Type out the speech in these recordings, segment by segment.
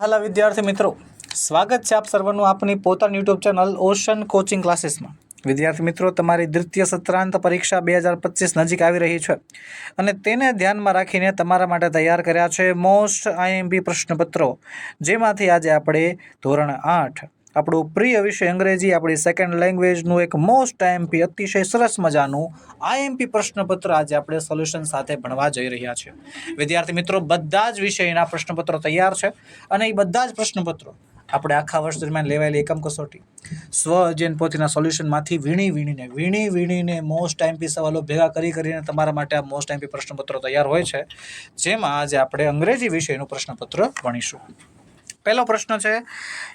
હાલા વિદ્યાર્થી મિત્રો, સ્વાગત છે આપ સર્વનું આપની પોતાની યુટ્યુબ ચેનલ ઓશન કોચિંગ ક્લાસીસમાં. વિદ્યાર્થી મિત્રો, તમારી દ્વિતીય સત્રાંત પરીક્ષા બે હજાર પચીસ નજીક આવી રહી છે અને તેને ધ્યાનમાં રાખીને તમારા માટે તૈયાર કર્યા છે મોસ્ટ આઈએમપી પ્રશ્નપત્રો, જેમાંથી આજે આપણે ધોરણ આઠ આપણું પ્રિય વિષય અંગ્રેજી, આપણી સેકન્ડ લેંગ્વેજનું એક મોસ્ટ આઈએમપી અતિશય સરસ મજાનું આઈએમપી પ્રશ્નપત્ર આજે આપણે સોલ્યુશન સાથે ભણવા જઈ રહ્યા છીએ. વિદ્યાર્થી મિત્રો, બધા જ વિષયના પ્રશ્નપત્રો તૈયાર છે અને એ બધા જ પ્રશ્નપત્રો આપણે આખા વર્ષ દરમિયાન લેવાયેલી એકમ કસોટી. સ્વ અધ્યયન પોતીના સોલ્યુશનમાંથી વીણી વીણીને વીણી વીણીને મોસ્ટ ટાઈમપી સવાલો ભેગા કરી કરીને તમારા માટે આ મોસ્ટ ટાઈમપી પ્રશ્નપત્રો તૈયાર હોય છે. જેમાં આજે આપણે અંગ્રેજી વિષયનું પ્રશ્નપત્ર ભણીશું. પહેલો પ્રશ્ન છે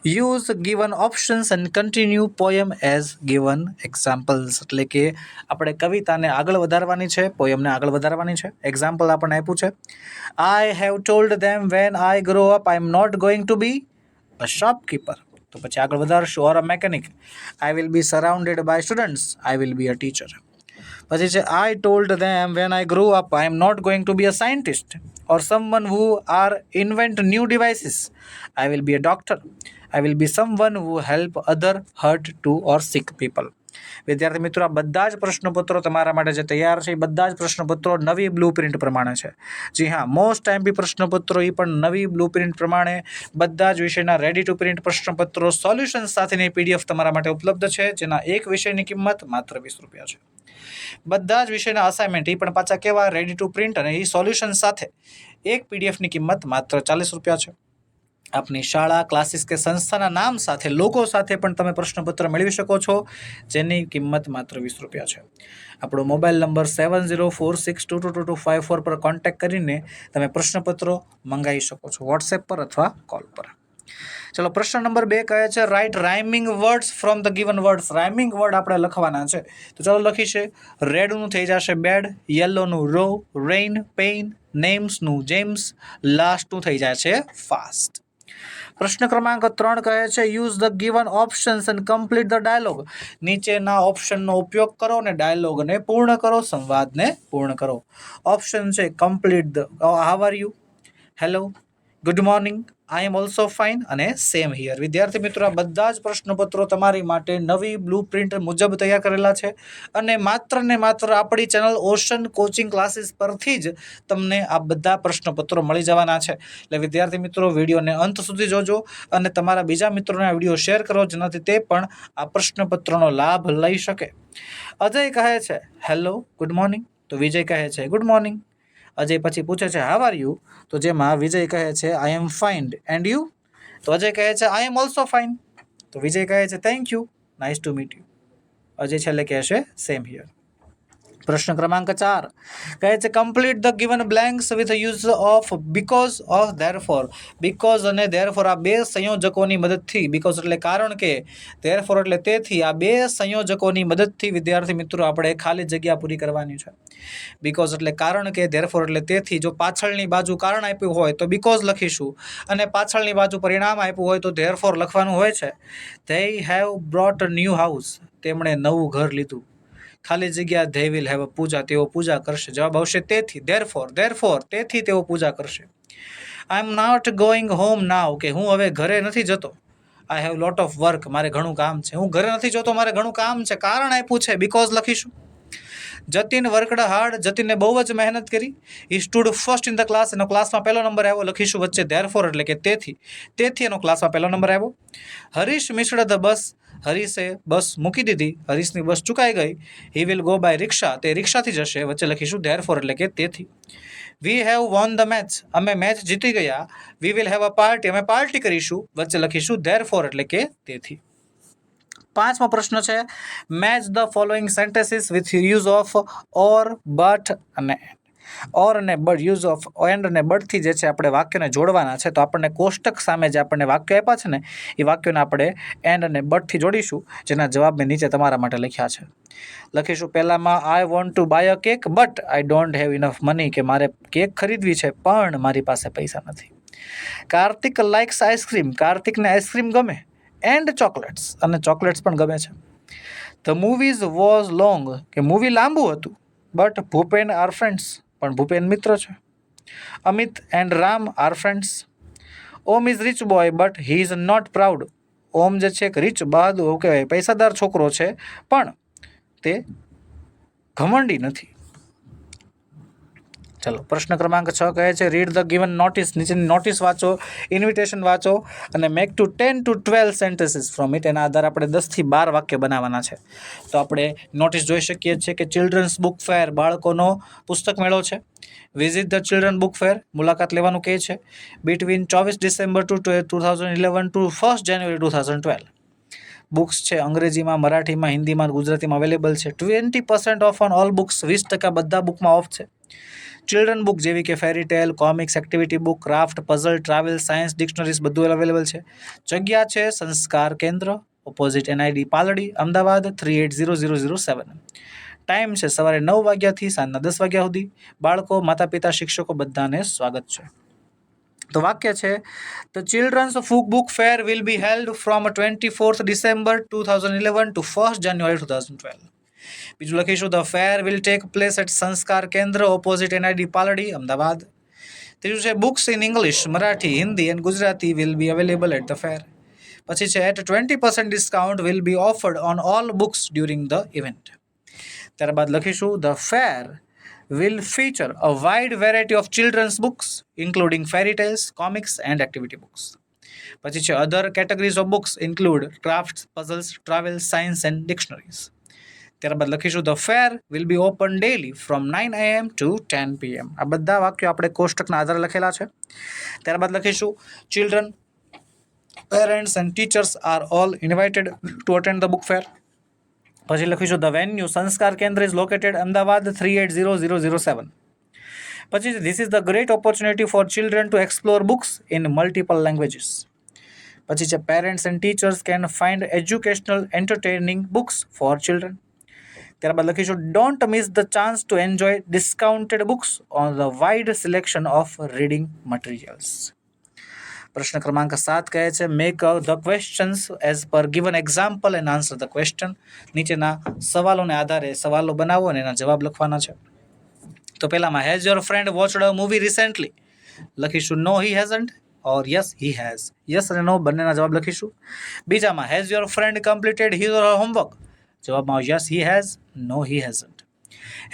use given options and continue poem as given examples એટલે કે આપણે કવિતાને આગળ વધારવાની છે પોયમને આગળ વધારવાની છે. એક્ઝામ્પલ આપણને આપ્યું છે I have told them when I grow up I am not going to be a shopkeeper તો પછી આગળ વધારશું or a mechanic I will be surrounded by students I will be a teacher પછી છે I told them when I grow up I am not going to be a scientist or someone who are invent new devices. I will be a doctor. I will be someone who help other hurt to or sick people. વિદ્યાર્થી મિત્રો, આ બધા જ પ્રશ્નપત્રો તમારા માટે જે તૈયાર છે, એ બધા જ પ્રશ્નપત્રો નવી બ્લુ પ્રિન્ટ પ્રમાણે છે. જી હા મોસ્ટ ટાઈમપી પ્રશ્નપત્રો એ પણ નવી બ્લુ પ્રિન્ટ પ્રમાણે બધા જ વિષયના રેડી ટુ પ્રિન્ટ પ્રશ્નપત્રો સોલ્યુશન સાથેની પીડીએફ તમારા માટે ઉપલબ્ધ છે, જેના એક વિષયની કિંમત માત્ર વીસ રૂપિયા છે. બધા જ વિષયના અસાઇનમેન્ટ એ પણ પાછા કેવા? રેડી ટુ પ્રિન્ટ અને એ સોલ્યુશન સાથે એક પીડીએફની કિંમત માત્ર ચાલીસ રૂપિયા છે. આપની શાળા, ક્લાસીસ કે સંસ્થાના નામ સાથે લોકો સાથે પણ તમે પ્રશ્નપત્ર મેળવી શકો છો, જેની કિંમત માત્ર વીસ રૂપિયા છે. આપણો mobile number seven zero four six two two two two five four પર કોન્ટેક્ટ કરીને તમે પ્રશ્નપત્રો મંગાવી શકો છો, વોટ્સએપ પર અથવા કોલ પર. ચલો, પ્રશ્ન નંબર બે કહે છે write rhyming words from the given words rhyming word આપણે લખવાના છે. તો ચાલો લખીશે રેડનું થઈ જશે બેડ યલોનું રો રેઇન પેઇન નેમ્સનું જેમ્સ લાસ્ટનું થઈ જાય છે ફાસ્ટ પ્રશ્ન ક્રમાંક ત્રણ કહે છે use the given options and complete the dialogue નીચેના ઓપ્શનનો ઉપયોગ કરો અને ડાયલોગને પૂર્ણ કરો, સંવાદને પૂર્ણ કરો. ઓપ્શન છે complete the how are you hello good morning I am also fine અને સેમ હિયર વિદ્યાર્થી મિત્રો, આ બધા જ પ્રશ્નપત્રો તમારી માટે નવી બ્લુ પ્રિન્ટ મુજબ તૈયાર કરેલા છે અને માત્ર ને માત્ર આપણી ચેનલ ઓશન કોચિંગ ક્લાસીસ પરથી જ તમને આ બધા પ્રશ્નપત્રો મળી જવાના છે. એટલે વિદ્યાર્થી મિત્રો, વિડીયોને અંત સુધી જોજો અને તમારા બીજા મિત્રોને આ વીડિયો શેર કરો, જેનાથી તે પણ આ પ્રશ્નપત્રનો લાભ લઈ શકે. અજય કહે છે હેલો ગુડ મોર્નિંગ તો વિજય કહે છે ગુડ મોર્નિંગ અજય પછી પૂછે છે હાવ આર યુ તો જેમાં વિજય કહે છે I am fine and you તો અજય કહે છે આઈ એમ ઓલ્સો ફાઇન તો વિજય કહે છે thank you nice to meet you Ajay છેલ્લે કહેશે સેમ હિયર પ્રશ્ન ક્રમાંક ચાર. કહે છે complete the given blanks with use of because of therefore because અને ધેર ફોર આ બે સંયોજકોની મદદથી. બિકોઝ એટલે કારણ કે ધેર ફોર એટલે તેથી આ બે સંયોજકોની મદદથી વિદ્યાર્થી મિત્રો આપણે ખાલી જગ્યા પૂરી કરવાની છે. બિકોઝ એટલે કારણ કે ધેર ફોર એટલે તેથી. જો પાછળની બાજુ કારણ આપ્યું હોય તો બીકોઝ લખીશું. અને પાછળની બાજુ પરિણામ આપ્યું હોય તો ધેર ફોર લખવાનું હોય છે. They have brought new house તેમણે નવું ઘર લીધું. ખાલી જગ્યા ધે વિલ હેવ પૂજા તેઓ પૂજા કરશે. જવાબ આવશે તેથી. ધેર ફોર ધેર ફોર તેથી તેઓ પૂજા કરશે. I am not going home now કે હું હવે ઘરે નથી જતો. I have lot of work મારે ઘણું કામ છે. હું ઘરે નથી જતો, મારે ઘણું કામ છે. કારણ આપ્યું છે. બીકોઝ લખીશું. જતીન વર્કડ હાર્ડ જતીને બહુ જ મહેનત કરી. He stood first in the class એનો ક્લાસમાં પહેલો નંબર આવ્યો. લખીશું વચ્ચે. ધેર ફોર એટલે કે તેથી. તેથી એનો ક્લાસમાં પહેલો નંબર આવ્યો. હરીશ મિશ્ર ધ બસ હરીશે બસ મૂકી દીધી. હરીશની બસ ચૂકાઈ ગઈ. He will go by rickshaw તે રિક્ષાથી જશે. વચ્ચે લખીશું ધેર ફોર એટલે કે તેથી. We have won the match અમે મેચ જીતી ગયા. We will have a party અમે પાર્ટી કરીશું. વચ્ચે લખીશું ધેર ફોર એટલે કે તેથી. પાંચમો પ્રશ્ન છે. Match the following sentences with use of or but અને ઓર અને બટ યુઝ ઓફ એન્ડ અને બટથી જે છે આપણે વાક્યને જોડવાના છે, તો આપણને કોષ્ટક સામે જે આપણને વાક્ય આપ્યા છે ને, એ વાક્યોને આપણે એન્ડ અને બટથી જોડીશું, જેના જવાબ મેં નીચે તમારા માટે લખ્યા છે. લખીશું પહેલામાં I want to buy a cake but I don't have enough money કે મારે કેક ખરીદવી છે, પણ મારી પાસે પૈસા નથી. કાર્તિક લાઇક્સ આઈસ્ક્રીમ કાર્તિકને આઈસ્ક્રીમ ગમે? એન્ડ ચોકલેટ્સ અને ચોકલેટ્સ પણ ગમે છે. ધ મૂવીઝ વોઝ લોંગ કે મૂવી લાંબુ હતું. બટ ભૂપેન આર ફ્રેન્ડ્સ પણ ભૂપેન મિત્ર છે. Amit and Ram are friends Om is rich boy but he is not proud Om જે છે એક રીચ બહાદુર કહેવાય પૈસાદાર છોકરો છે, પણ તે ઘમંડી નથી. ચલો, પ્રશ્ન ક્રમાંક છ કહે છે રીડ ધ ગિવન નોટિસ નીચેની નોટિસ વાંચો ઇન્વિટેશન વાંચો, અને make to ten to twelve sentences from it એના આધારે આપણે દસથી બાર વાક્ય બનાવવાના છે. તો આપણે નોટિસ જોઈ શકીએ છીએ કે ચિલ્ડ્રન્સ બુક ફેર બાળકોનો પુસ્તક મેળો છે. Visit the children book fair મુલાકાત લેવાનું કહે છે. બિટવીન ચોવીસ December two two thousand eleven to first January two thousand twelve books છે, અંગ્રેજીમાં, મરાઠીમાં, હિન્દીમાં ગુજરાતીમાં અવેલેબલ છે. Twenty percent of on all books વીસ ટકા બધા બુકમાં ઓફ છે. ચિલ્ડ્રન બુક જેવી કે fairy tale comics activity book craft puzzle travel science dictionaries બધું અવેલેબલ છે. જગ્યા છે Sanskar Kendra opposite NID Paldi, Ahmedabad three eight zero zero zero seven time છે સવારે નવ વાગ્યાથી સાંજના દસ વાગ્યા સુધી. બાળકો માતા પિતા શિક્ષકો બધાને સ્વાગત છે. તો વાક્ય છે the children's book book fair will be held from twenty fourth December two thousand eleven to first January two thousand twelve બીજું લખીશું the fair will take place at Sanskar Kendra opposite NID Paldi Ahmedabad ત્રીજું છે books in English Marathi Hindi and Gujarati will be available at the fair પછી છે at twenty percent discount will be offered on all books during the event ત્યારબાદ લખીશું the fair will feature a wide variety of children's books, including fairy tales, comics and activity books. પછી છે other categories of books include crafts puzzles travel science and dictionaries ત્યારબાદ લખીશું the fair will be open daily from nine AM to ten PM આ બધા વાક્યો આપણે કોષ્ટકના આધારે લખેલા છે. ત્યારબાદ લખીશું children parents and teachers are all invited to attend the book fair પછી લખીશું the venue Sanskar Kendra is located Ahmedabad three eight zero zero zero seven પછી this is the great opportunity for children to explore books in multiple languages પછી છે parents and teachers can find educational entertaining books for children ત્યારબાદ લખીશું don't miss the chance to enjoy discounted books on the wide selection of reading materials પ્રશ્ન ક્રમાંક સાત કહે છે make the questions as per given example and answer the question નીચેના સવાલોને આધારે સવાલો બનાવો અને એના જવાબ લખવાના છે. તો પહેલામાં has your friend watched a movie recently લખીશું no he hasn't or yes he has yes અને નો બંનેના જવાબ લખીશું. બીજામાં has your friend completed his homework જવાબમાં yes he has no he hasn't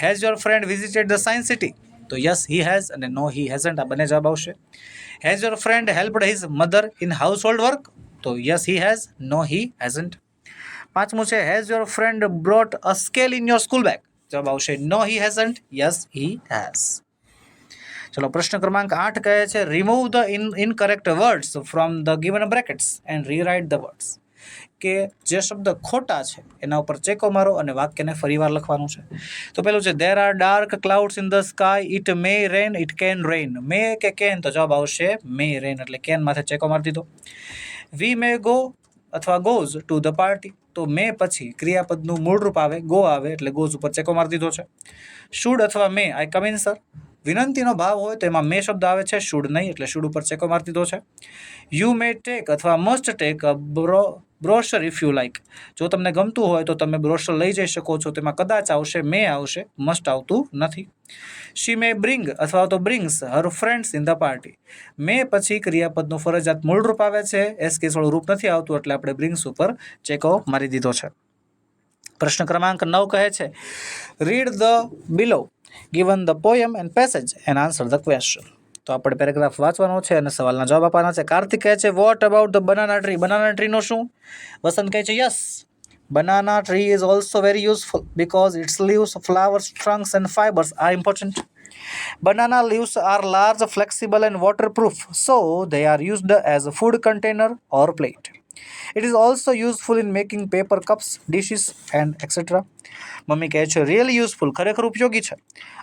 has your friend visited the science city તો yes he has અને no he hasn't આ બંને જવાબ આવશે. Has your friend helped his mother in household work તો yes he has no he hasn't પાંચમું છે has your friend brought a scale in your school bag જવાબ આવશે no he hasn't yes he has ચલો, પ્રશ્ન ક્રમાંક આઠ કહે છે remove the in incorrect words from the given brackets and rewrite the words કે જે શબ્દ ખોટા છે, એના ઉપર ચેકો મારો અને વાક્યને ફરીવાર લખવાનું છે. તો પેલું છે there are dark clouds in the sky it may rain it can rain may કે કેન તો જવાબ આવશે મે રેન એટલે કેન માથે ચેકો મારી દીધો. વી મે ગો અથવા ગોઝ ટુ ધ પાર્ટી તો મે પછી ક્રિયાપદનું મૂળરૂપ આવે ગો આવે, એટલે ગોઝ ઉપર ચેકો મારી દીધો છે. શુડ અથવા મે આઈ કમ ઇન સર વિનંતીનો ભાવ હોય તો એમાં મે શબ્દ આવે છે શુડ નહીં, એટલે શુડ ઉપર ચેકો મારી દીધો છે. યુ મે ટેક અથવા must take a bro brochure if you like જો તમને ગમતું હોય તો તમે બ્રોશર લઈ જઈ શકો છો. તેમાં કદાચ આવશે મે આવશે મસ્ટ આવતું નથી. શી મે બ્રિંગ અથવા તો brings her friends in the party may પછી ક્રિયાપદનું ફરજિયાત મૂળરૂપ આવે છે. એસ કેસવાળું રૂપ નથી આવતું, એટલે આપણે બ્રિંગ્સ ઉપર ચેકો મારી દીધો છે. પ્રશ્ન ક્રમાંક નવ કહે છે read the below given the poem and passage and answer the question તો આપણે પેરેગ્રાફ વાંચવાનો છે અને સવાલના જવાબ આપવાના છે. કાર્તિક કહે છે what about the banana tree banana ટ્રીનો શું? વસંત કહે છે yes banana tree is also very useful because its leaves flowers trunks and fibres are important banana leaves are large flexible and waterproof so they are used as a food container or plate it is also useful in making paper cups dishes and etcetera mummy કહે છે really useful ખરેખર ઉપયોગી છે.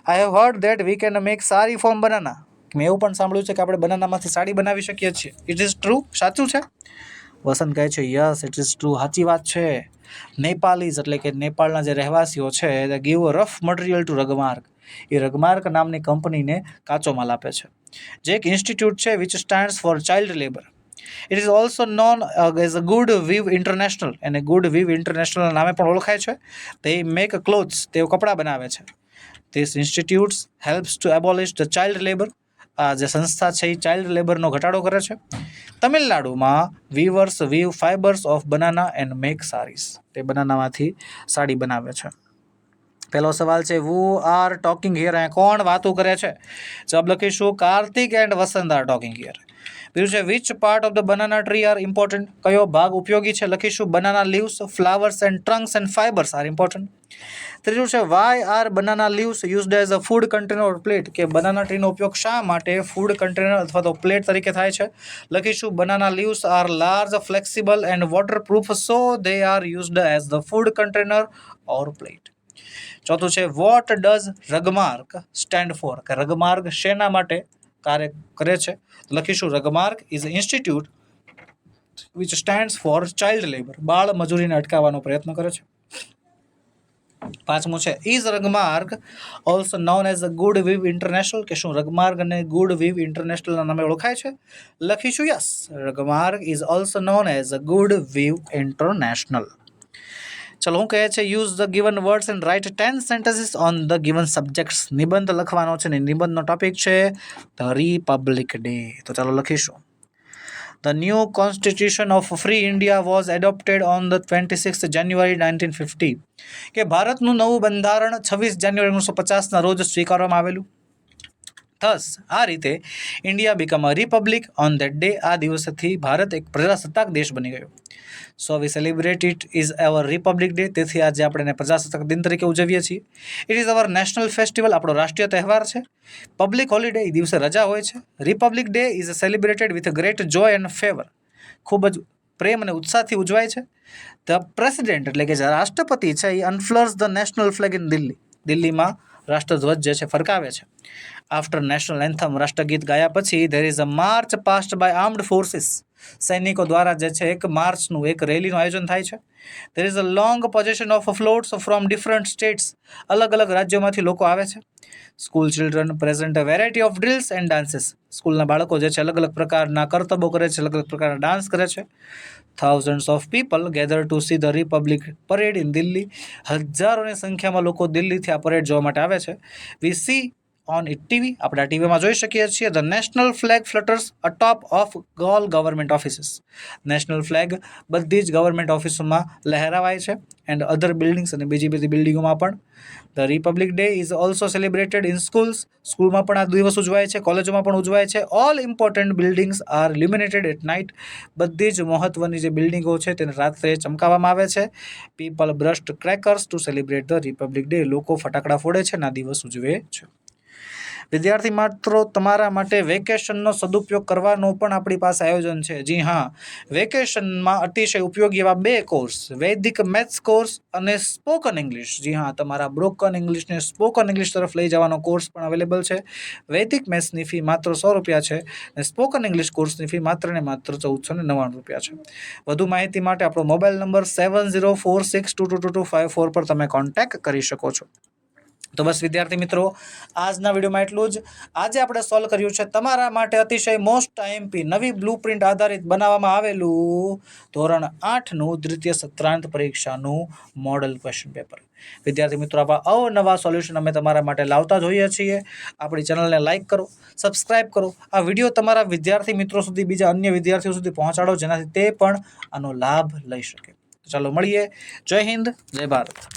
I have heard that we can make sari form banana મેં એવું પણ સાંભળ્યું છે કે આપણે બનાનામાંથી સાડી બનાવી શકીએ છીએ. ઇટ ઇઝ ટ્રુ સાચું છે? વસંત કહે છે યસ ઇટ ઇઝ ટ્રુ સાચી વાત છે. નેપાલીઝ એટલે કે નેપાળના જે રહેવાસીઓ છે તે give rough material to Rugmark A Rugmark નામની કંપનીને કાચો માલ આપે છે. જે એક ઇન્સ્ટિટ્યૂટ છે which stands for child labour it is also known as a good weave international અને ગુડ વિવ ઇન્ટરનેશનલ નામે પણ ઓળખાય છે. તે મેક ક્લોથ્સ તેઓ કપડાં બનાવે છે. This institutes helps to abolish the child labour જે સંસ્થા છે એ ચાઇલ્ડ લેબરનો ઘટાડો કરે છે. તમિલનાડુમાં weavers weave fibres of banana and make saris તે બનાનામાંથી સાડી બનાવે છે. પહેલો સવાલ છે વુ આર ટોકિંગ હિયર અહીંયા કોણ વાતો કરે છે? જવાબ લખીશું Karthik and Vasant are talking here બીજું છે which part of the banana tree are important કયો ભાગ ઉપયોગી છે? લખીશું. Banana leaves flowers and trunks and fibers are important ત્રીજું છે why are banana leaves used as a food container plate કે બનાના ટ્રીનો ઉપયોગ શા માટે ફૂડ કન્ટેનર અથવા તો પ્લેટ તરીકે થાય છે? લખીશું banana leaves are large flexible and waterproof so they are used as the food container or plate ચોથું છે what does Rugmark stand for કે રગમાર્ગ શેના માટે? કાર્ય કરે છે. લખીશું Rugmark is institute which stands for child labour. બાળ મજૂરીને અટકાવવાનો પ્રયત્ન કરે છે. પાંચમું છે, is Rugmark also known as a good weave international? કે શું રગમાર્ગ અને ગુડ વિવ ઇન્ટરનેશનલના નામે ઓળખાય છે. લખીશું, yes, Rugmark is also known as a good weave international. ચલો હું કહે છે use the given words and write ten sentences on the given subjects નિબંધ લખવાનો છે ને નિબંધનો ટોપિક છે ધ રિપબ્લિક ડે તો ચાલો લખીશું. The new constitution of free India was adopted on the twenty six January nineteen fifty કે ભારતનું નવું બંધારણ છવ્વીસ જાન્યુઆરી ઓગણીસો પચાસના રોજ સ્વીકારવામાં આવેલું. થસ આ રીતે India become a republic on that day આ દિવસથી ભારત એક પ્રજાસત્તાક દેશ બની ગયો. So we celebrate it is our republic day તેથી આજે આપણે એને પ્રજાસત્તાક દિન તરીકે ઉજવીએ છીએ. It is our national festival આપણો રાષ્ટ્રીય તહેવાર છે. પબ્લિક હોલિડે એ દિવસે રજા હોય છે. Republic day is celebrated with great joy and fervour ખૂબ જ પ્રેમ અને ઉત્સાહથી ઉજવાય છે. ધ પ્રેસિડેન્ટ એટલે કે જે રાષ્ટ્રપતિ છે, એ unfurls the national flag in Delhi દિલ્હીમાં રાષ્ટ્રધ્વજ જે છે ફરકાવે છે. આફ્ટર નેશનલ એન્થમ રાષ્ટ્રગીત ગાયા પછી there is a march past by armed forces સૈનિકો દ્વારા જે છે એક માર્ચનું એક રેલીનું આયોજન થાય છે. There is a long procession of floats from different states અલગ અલગ રાજ્યોમાંથી લોકો આવે છે. School children present a variety of drills and dances સ્કૂલના બાળકો જે છે અલગ અલગ પ્રકારના કરતબો કરે છે, અલગ અલગ પ્રકારના ડાન્સ કરે છે. Thousands of people gather to see the republic parade in Delhi હજારોની સંખ્યામાં લોકો દિલ્હીથી આ પરેડ જોવા માટે આવે છે. We see on it TV આપણે આ ટીવીમાં જોઈ શકીએ છીએ the national flag flutters atop of all government offices national flag બધી જ ગવર્મેન્ટ ઓફિસોમાં લહેરાવાય છે એન્ડ અધર બિલ્ડિંગ્સ અને બીજી બધી બિલ્ડિંગોમાં પણ. The republic day is also celebrated in schools સ્કૂલમાં પણ આ દિવસ ઉજવાય છે, કોલેજોમાં પણ ઉજવાય છે. All important buildings are illuminated at night બધી જ મહત્ત્વની જે બિલ્ડિંગો છે તેને રાત્રે ચમકાવવામાં આવે છે. People burst crackers to celebrate the republic day લોકો ફટાકડા ફોડે છે અને આ દિવસ ઉજવે છે. વિદ્યાર્થી મિત્રો, તમારા માટે વેકેશનનો સદુપયોગ કરવાનો પણ આપણી પાસે આયોજન છે. જી હા, વેકેશનમાં અતિશય ઉપયોગી એવા બે કોર્સ, વૈદિક મેથ્સ કોર્સ અને સ્પોકન ઇંગ્લિશ. જી હા, તમારા બ્રોકન ઇંગ્લિશને સ્પોકન ઇંગ્લિશ તરફ લઈ જવાનો કોર્સ પણ અવેલેબલ છે. વૈદિક મેથ્સની ફી માત્ર સો રૂપિયા છે અને સ્પોકન ઇંગ્લિશ કોર્સની ફી માત્ર ને માત્ર ચૌદસો ને નવ્વાણું રૂપિયા છે. વધુ માહિતી માટે આપણો mobile number seven zero four six two two two two five four પર તમે કોન્ટેક્ટ કરી શકો છો. તો બસ વિદ્યાર્થી મિત્રો, આજના વિડીયોમાં એટલું જ. આજે આપણે સોલ્વ કર્યું છે તમારા માટે અતિશય મોસ્ટ આઈએમપી નવી બ્લુ પ્રિન્ટ આધારિત બનાવવામાં આવેલું ધોરણ આઠનું દ્વિતીય સત્રાંત પરીક્ષાનું મોડલ ક્વેશ્ચન પેપર વિદ્યાર્થી મિત્રો, આવા અવનવા સોલ્યુશન અમે તમારા માટે લાવતા જોઈએ છીએ. આપણી ચેનલને લાઇક કરો સબસ્ક્રાઇબ કરો. આ વીડિયો તમારા વિદ્યાર્થી મિત્રો સુધી, બીજા અન્ય વિદ્યાર્થીઓ સુધી પહોંચાડો, જેનાથી તે પણ આનો લાભ લઈ શકે. ચાલો મળીએ. જય હિન્દ, જય ભારત.